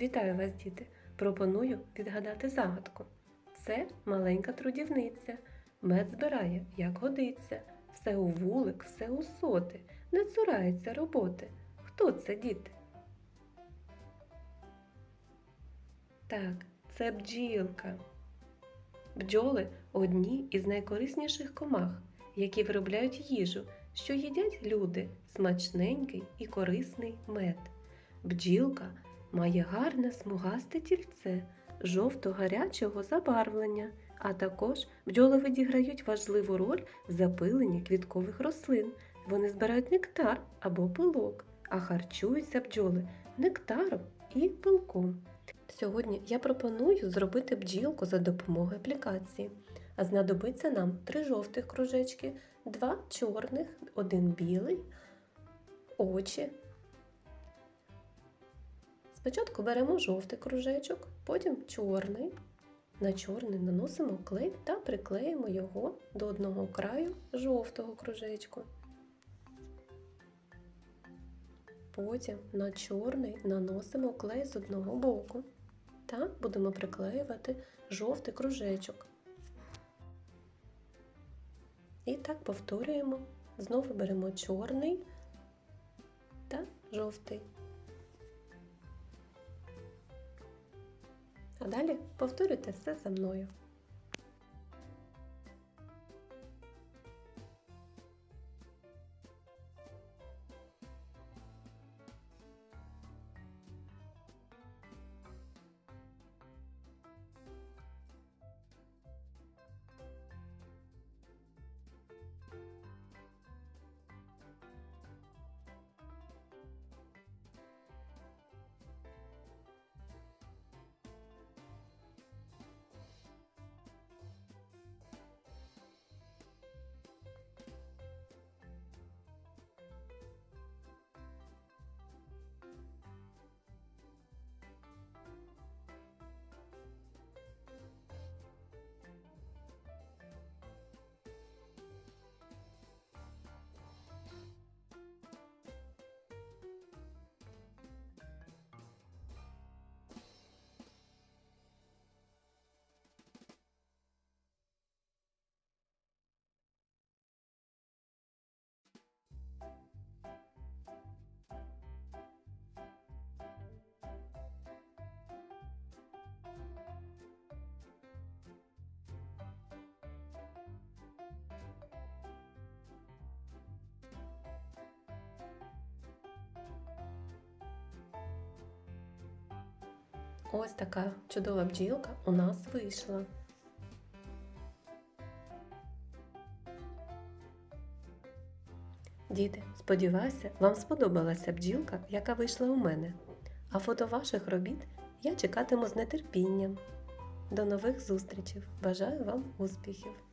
Вітаю вас, діти! Пропоную відгадати загадку. Це маленька трудівниця. Мед збирає, як годиться. Все у вулик, все у соти. Не цурається роботи. Хто це, діти? Так, це бджілка. Бджоли одні із найкорисніших комах, які виробляють їжу, що їдять люди, смачненький і корисний мед. Бджілка має гарне смугасте тільце, жовто-гарячого забарвлення, а також бджоли відіграють важливу роль в запиленні квіткових рослин. Вони збирають нектар або пилок, а харчуються бджоли нектаром і пилком. Сьогодні я пропоную зробити бджілку за допомогою аплікації. А знадобиться нам три жовтих кружечки, два чорних, один білий, очі. Спочатку беремо жовтий кружечок, потім чорний. На чорний наносимо клей та приклеїмо його до одного краю жовтого кружечку. Потім на чорний наносимо клей з одного боку та будемо приклеювати жовтий кружечок. І так повторюємо. Знову беремо чорний та жовтий. А далі повторюйте все за мною. Ось така чудова бджілка у нас вийшла. Діти, сподіваюся, вам сподобалася бджілка, яка вийшла у мене. А фото ваших робіт я чекатиму з нетерпінням. До нових зустрічей! Бажаю вам успіхів!